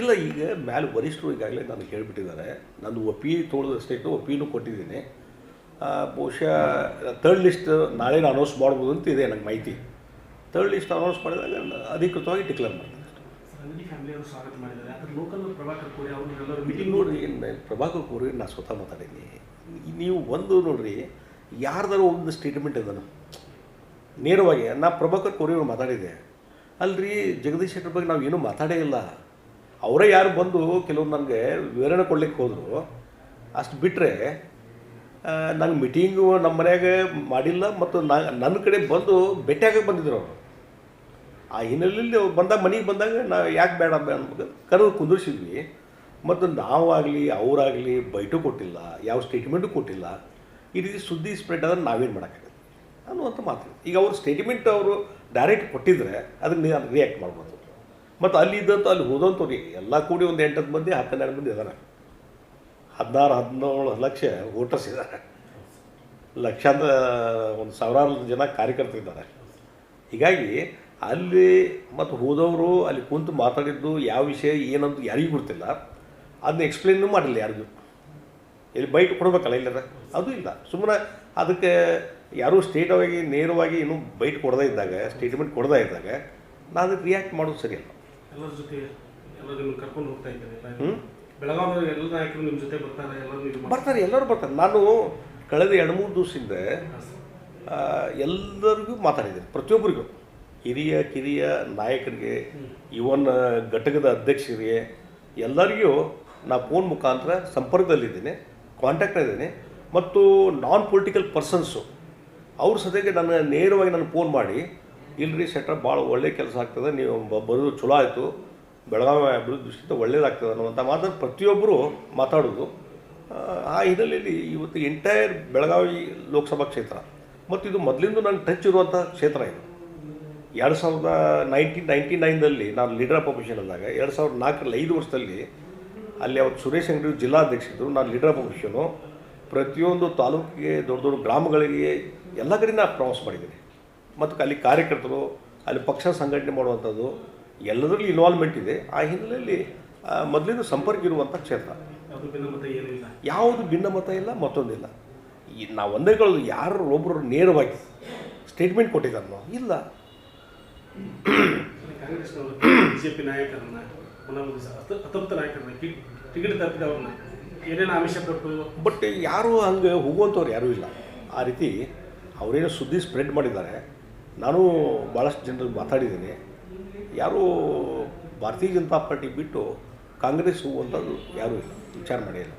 ಇಲ್ಲ ಈಗ ಮ್ಯಾಲೆ ವರಿಷ್ಠರು ಈಗಾಗಲೇ ನನಗೆ ಹೇಳಿಬಿಟ್ಟಿದ್ದಾರೆ. ನಾನು ಒಪ್ಪಿ ತೊಗೊಳೋದಷ್ಟೇನು ಒಪ್ಪಿನೂ ಕೊಟ್ಟಿದ್ದೀನಿ. ಬಹುಶಃ ತರ್ಡ್ ಲಿಸ್ಟ್ ನಾಳೆ ಅನೌನ್ಸ್ ಮಾಡ್ಬೋದು ಅಂತ ಇದೆ ನನಗೆ ಮಾಹಿತಿ. ತರ್ಡ್ ಲಿಸ್ಟ್ ಅನೌನ್ಸ್ ಮಾಡಿದಾಗ ಅಧಿಕೃತವಾಗಿ ಡಿಕ್ಲೇರ್ ಮಾಡ್ತೀನಿ ನೋಡ್ರಿ ಏನು ಪ್ರಭಾಕರ್ ಕೋರಿ ನಾನು ಸ್ವತಃ ಮಾತಾಡೀನಿ. ನೀವು ಒಂದು ನೋಡ್ರಿ ಯಾರ್ದಾರು ಒಂದು ಸ್ಟೇಟ್ಮೆಂಟ್ ಇದನ್ನು ನೇರವಾಗಿ ನಾ ಪ್ರಭಾಕರ್ ಕೋರಿ ಅವ್ರು ಮಾತಾಡಿದೆ ಅಲ್ರಿ ಜಗದೀಶ್ ಶೆಟ್ಟರ್ ಬಗ್ಗೆ ನಾವು ಏನೂ ಮಾತಾಡೇ ಇಲ್ಲ. ಅವರೇ ಯಾರು ಬಂದು ಕೆಲವೊಂದು ನನಗೆ ವಿವರಣೆ ಕೊಡ್ಲಿಕ್ಕೆ ಹೋದರು, ಅಷ್ಟು ಬಿಟ್ಟರೆ ನಂಗೆ ಮೀಟಿಂಗು ನಮ್ಮ ಮನೆಯಾಗೆ ಮಾಡಿಲ್ಲ ಮತ್ತು ನನ್ನ ಕಡೆ ಬಂದು ಭೇಟಿಯಾಗಕ್ಕೆ ಬಂದಿದ್ರು ಅವರು. ಆ ಹಿನ್ನೆಲೆಯಲ್ಲಿ ಅವ್ರು ಬಂದಾಗ ಮನೆಗೆ ಬಂದಾಗ ನಾವು ಯಾಕೆ ಬೇಡ ಅನ್ಬೇಕು ಕರೆದು ಕುಂದಿರ್ಸಿದ್ವಿ. ಮತ್ತು ನಾವಾಗಲಿ, ಅವರಾಗಲಿ ಬೈಟು ಕೊಟ್ಟಿಲ್ಲ, ಯಾವ ಸ್ಟೇಟ್ಮೆಂಟು ಕೊಟ್ಟಿಲ್ಲ. ಈ ರೀತಿ ಸುದ್ದಿ ಸ್ಪ್ರೆಡ್ ಆದ್ರೆ ನಾವೇನು ಮಾಡೋಕ್ಕಾಗತ್ತೆ ಅನ್ನುವಂಥ ಮಾತು. ಈಗ ಅವ್ರ ಸ್ಟೇಟ್ಮೆಂಟ್ ಅವರು ಡೈರೆಕ್ಟ್ ಕೊಟ್ಟಿದ್ರೆ ಅದಕ್ಕೆ ನೀವು ರಿಯಾಕ್ಟ್ ಮಾಡ್ಬೋದು. ಮತ್ತು ಅಲ್ಲಿ ಇದ್ದಂಥ ಅಲ್ಲಿ ಹೋದಂಥವ್ರು ಎಲ್ಲ ಕೂಡಿ ಒಂದು ಎಂಟತ್ತು ಮಂದಿ ಹತ್ತೆರಡು ಮಂದಿ ಇದ್ದಾರೆ ಹದಿನಾರು, ಹದಿನೇಳು ಲಕ್ಷ ವೋಟರ್ಸ್ ಇದ್ದಾರೆ ಲಕ್ಷಾಂತರ ಒಂದು ಸಾವಿರಾರು ಜನ ಕಾರ್ಯಕರ್ತರಿದ್ದಾರೆ ಹೀಗಾಗಿ ಅಲ್ಲಿ ಮತ್ತು ಹೋದವರು ಅಲ್ಲಿ ಕುಂತು ಮಾತಾಡಿದ್ದು ಯಾವ ವಿಷಯ ಏನಂತ ಯಾರಿಗೂ ಗೊತ್ತಿಲ್ಲ. ಅದನ್ನ ಎಕ್ಸ್ಪ್ಲೇನೂ ಮಾಡಿಲ್ಲ ಯಾರಿಗೂ. ಇಲ್ಲಿ ಬೈಟ್ ಕೊಡಬೇಕಲ್ಲ ಇಲ್ಲದ ಅದು ಇಲ್ಲ. ಸುಮ್ಮನೆ ಅದಕ್ಕೆ ಯಾರೂ ಸ್ಟೇಟವಾಗಿ ನೇರವಾಗಿ ಇನ್ನೂ ಬೈಟ್ ಕೊಡದೇ ಇದ್ದಾಗ ಸ್ಟೇಟ್ಮೆಂಟ್ ಕೊಡದೇ ಇದ್ದಾಗ ನಾನು ಅದಕ್ಕೆ ರಿಯಾಕ್ಟ್ ಮಾಡೋದು ಸರಿಯಲ್ಲ. ಎಲ್ಲರ ಜೊತೆ ಎಲ್ಲರೂ ನಿಮ್ಗೆ ಕರ್ಕೊಂಡು ಹೋಗ್ತಾ ಇದ್ದಾರೆ. ಬೆಳಗಾವಿ ಎಲ್ಲ ನಾಯಕರು ನಿಮ್ಮ ಜೊತೆ ಬರ್ತಾರೆ ಎಲ್ಲರೂ ಇದು ಬರ್ತಾರೆ ಎಲ್ಲರೂ ಬರ್ತಾರೆ. ನಾನು ಕಳೆದ ಎರಡು ಮೂರು ದಿವಸದಿಂದ ಎಲ್ಲರಿಗೂ ಮಾತಾಡಿದ್ದೀನಿ. ಪ್ರತಿಯೊಬ್ಬರಿಗೂ. ಹಿರಿಯ ಕಿರಿಯ ನಾಯಕರಿಗೆ ಇವನ್ ಘಟಕದ ಅಧ್ಯಕ್ಷರಿಗೆ ಎಲ್ಲರಿಗೂ ನಾ ಫೋನ್ ಮುಖಾಂತರ ಸಂಪರ್ಕದಲ್ಲಿದ್ದೀನಿ ಕಾಂಟ್ಯಾಕ್ಟ್ ಇದ್ದೀನಿ. ಮತ್ತು ನಾನ್ ಪೊಲಿಟಿಕಲ್ ಪರ್ಸನ್ಸು ಅವ್ರ ಸದ್ಯಕ್ಕೆ ನನ್ನ ನೇರವಾಗಿ ನಾನು ಫೋನ್ ಮಾಡಿ ಇಲ್ರಿ ಸೆಟ್ರ್ ಭಾಳ ಒಳ್ಳೆ ಕೆಲಸ ಆಗ್ತದೆ ನೀವು ಬರೋದು ಚಲೋ ಆಯಿತು ಬೆಳಗಾವಿ ಅಭಿವೃದ್ಧಿ ದೃಷ್ಟಿಯಿಂದ ಒಳ್ಳೇದಾಗ್ತದೆ ಅನ್ನುವಂಥ ಮಾತನ್ನು ಪ್ರತಿಯೊಬ್ಬರು ಮಾತಾಡೋದು. ಆ, ಹಿನ್ನೆಲೆಯಲ್ಲಿ ಇವತ್ತು ಎಂಟೈರ್ ಬೆಳಗಾವಿ ಲೋಕಸಭಾ ಕ್ಷೇತ್ರ ಮತ್ತು ಇದು ಮೊದಲಿಂದ ನಾನು ಟಚ್ ಇರುವಂಥ ಕ್ಷೇತ್ರ ಇದು. ಎರಡು ಸಾವಿರದ ನೈನ್ಟೀನ್ ನೈಂಟಿ ನೈನಲ್ಲಿ ನಾನು ಲೀಡರ್ ಆಫ್ ಅಪೋಸಿಷನ್ ಅಂದಾಗ ಎರಡು ಸಾವಿರದ ನಾಲ್ಕರಲ್ಲಿ ಐದು ವರ್ಷದಲ್ಲಿ ಅಲ್ಲಿ ಅವತ್ತು ಸುರೇಶ್ ಅಂಗಡಿ ಜಿಲ್ಲಾಧ್ಯಕ್ಷರು ನಾನು ಲೀಡರ್ ಆಫ್ ಅಪೋಸಿಷನು ಪ್ರತಿಯೊಂದು ತಾಲೂಕಿಗೆ ದೊಡ್ಡ ದೊಡ್ಡ ಗ್ರಾಮಗಳಿಗೆ ಎಲ್ಲ ಕಡೆ ನಾನು ಪ್ರವಾಸ ಮಾಡಿದ್ದೀನಿ. ಮತ್ತು ಅಲ್ಲಿ ಕಾರ್ಯಕರ್ತರು ಅಲ್ಲಿ ಪಕ್ಷ ಸಂಘಟನೆ ಮಾಡುವಂಥದ್ದು ಎಲ್ಲದರಲ್ಲಿ ಇನ್ವಾಲ್ವ್ಮೆಂಟ್ ಇದೆ. ಆ ಹಿನ್ನೆಲೆಯಲ್ಲಿ ಮೊದಲಿನ ಮೊದಲಿಂದ ಸಂಪರ್ಕ ಇರುವಂಥ ಕ್ಷೇತ್ರ. ಯಾವುದು ಭಿನ್ನಮತ ಇಲ್ಲ ಮತ್ತೊಂದಿಲ್ಲ. ಈ ನಾವು ಒಂದೇ ಕಳೆದು ಯಾರು ಒಬ್ಬರು ನೇರವಾಗಿ ಸ್ಟೇಟ್ಮೆಂಟ್ ಕೊಟ್ಟಿದ್ದಾರೋ ಇಲ್ಲ. ಬಿಜೆಪಿ ನಾಯಕರನ್ನ ಅತೃಪ್ತ ನಾಯಕರನ್ನ ಟಿಕೆಟ್ ತಪ್ಪಿದವ್ರನ್ನ ಏನೇನು ಆಮಿಷ ಕೊಟ್ಟು? ಬಟ್ ಯಾರು ಹಂಗೆ ಹೋಗುವಂಥವ್ರು ಯಾರೂ ಇಲ್ಲ. ಆ ರೀತಿ ಅವರೇನು ಸುದ್ದಿ ಸ್ಪ್ರೆಡ್ ಮಾಡಿದ್ದಾರೆ. ನಾನು ಭಾಳಷ್ಟು ಜನರಿಗೆ ಮಾತಾಡಿದ್ದೀನಿ. ಯಾರೂ ಭಾರತೀಯ ಜನತಾ ಪಾರ್ಟಿ ಬಿಟ್ಟು ಕಾಂಗ್ರೆಸ್ ಹೋಗುವಂಥದ್ದು ಯಾರೂ ಇಲ್ಲ, ವಿಚಾರ ಮಾಡಿಲ್ಲ.